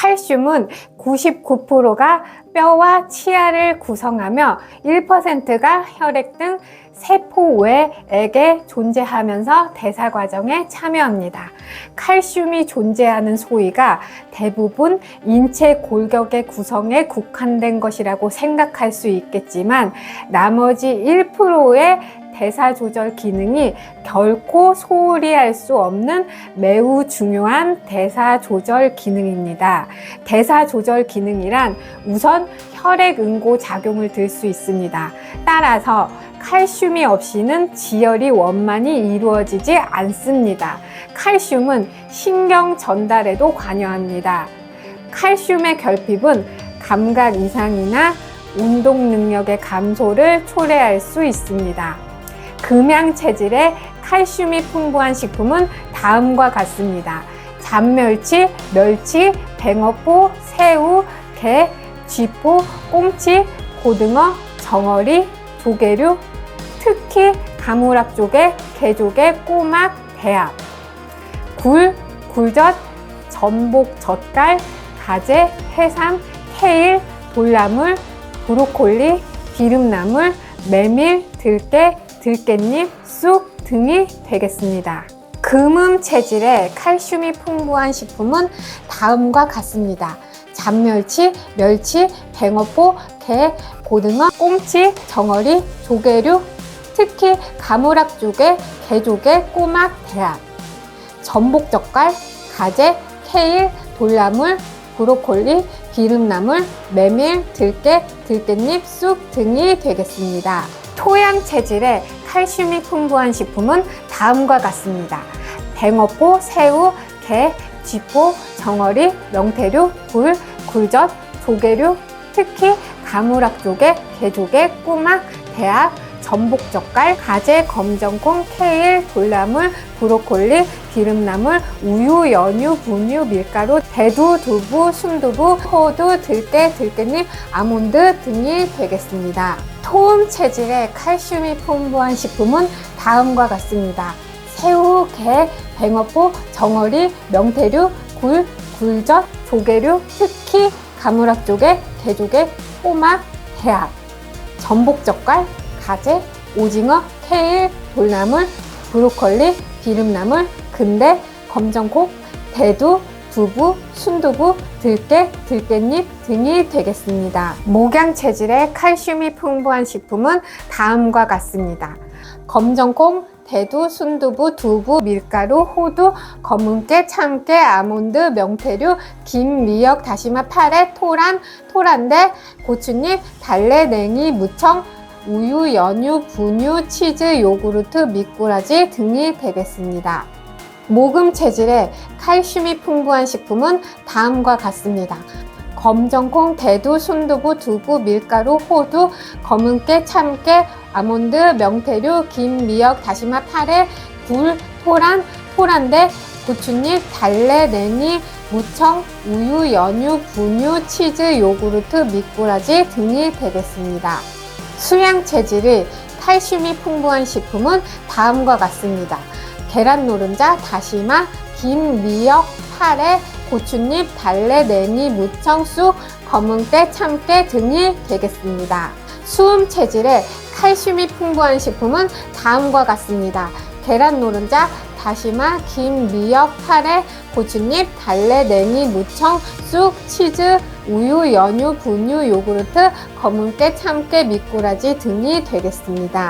칼슘은 99%가 뼈와 치아를 구성하며 1%가 혈액 등 세포 외액에 존재하면서 대사 과정에 참여합니다. 칼슘이 존재하는 소위가 대부분 인체 골격의 구성에 국한된 것이라고 생각할 수 있겠지만 나머지 1%의 대사 조절 기능이 결코 소홀히 할 수 없는 매우 중요한 대사 조절 기능입니다. 대사 조절 기능이란 우선 혈액 응고 작용을 들 수 있습니다. 따라서 칼슘이 없이는 지혈이 원만히 이루어지지 않습니다. 칼슘은 신경 전달에도 관여합니다. 칼슘의 결핍은 감각 이상이나 운동 능력의 감소를 초래할 수 있습니다. 금양 체질에 칼슘이 풍부한 식품은 다음과 같습니다. 잔멸치, 멸치, 뱅어포, 새우, 게, 쥐포, 꽁치, 고등어, 정어리, 조개류, 특히 가물악조개, 게조개, 꼬막, 대합, 굴, 굴젓, 전복, 젓갈, 가재, 해삼, 케일, 돌나물, 브로콜리, 기름나물, 메밀, 들깨, 들깻잎, 쑥 등이 되겠습니다. 금음 체질에 칼슘이 풍부한 식품은 다음과 같습니다. 잔멸치, 멸치, 뱅어포, 게, 고등어, 꽁치, 정어리, 조개류, 특히 가물악조개, 게조개, 꼬막, 대합, 전복젓갈, 가재, 케일, 돌나물, 브로콜리, 기름나물, 메밀, 들깨, 들깻잎, 쑥 등이 되겠습니다. 토양 체질에 칼슘이 풍부한 식품은 다음과 같습니다. 뱅어포, 새우, 게, 쥐포, 정어리, 명태류, 굴, 굴젓, 조개류, 특히 가물악조개, 게조개, 꼬막, 대합, 전복 젓갈, 가재, 검정콩, 케일, 돌나물, 브로콜리, 기름나물, 우유, 연유, 분유, 밀가루, 대두, 두부, 순두부, 호두, 들깨, 들깻잎, 아몬드 등이 되겠습니다. 토음 체질에 칼슘이 풍부한 식품은 다음과 같습니다. 새우, 게, 뱅어포, 정어리, 명태류, 굴, 굴젓, 조개류, 특히 가물악조개, 게조개, 꼬막, 대합, 전복 젓갈, 가재, 오징어, 케일, 돌나물, 브로콜리, 기름나물, 근대, 검정콩, 대두, 두부, 순두부, 들깨, 들깻잎 등이 되겠습니다. 목양 체질에 칼슘이 풍부한 식품은 다음과 같습니다. 검정콩, 대두, 순두부, 두부, 밀가루, 호두, 검은깨, 참깨, 아몬드, 명태류, 김, 미역, 다시마, 파래, 토란, 토란대, 고추잎, 달래, 냉이, 무청, 우유, 연유, 분유, 치즈, 요구르트, 미꾸라지 등이 되겠습니다. 모금 체질에 칼슘이 풍부한 식품은 다음과 같습니다. 검정콩, 대두, 순두부, 두부, 밀가루, 호두, 검은깨, 참깨, 아몬드, 명태류, 김, 미역, 다시마, 파래, 굴, 토란, 토란대, 고추잎, 달래, 냉이, 무청, 우유, 연유, 분유, 치즈, 요구르트, 미꾸라지 등이 되겠습니다. 수양 체질이 칼슘이 풍부한 식품은 다음과 같습니다. 계란 노른자, 다시마, 김, 미역, 파래, 고추잎, 달래, 냉이, 무청, 쑥, 검은깨, 참깨 등이 되겠습니다. 수음 체질에 칼슘이 풍부한 식품은 다음과 같습니다. 계란 노른자, 다시마, 김, 미역, 파래, 고추잎, 달래, 냉이, 무청, 쑥, 치즈, 우유, 연유, 분유, 요구르트, 검은깨, 참깨, 미꾸라지 등이 되겠습니다.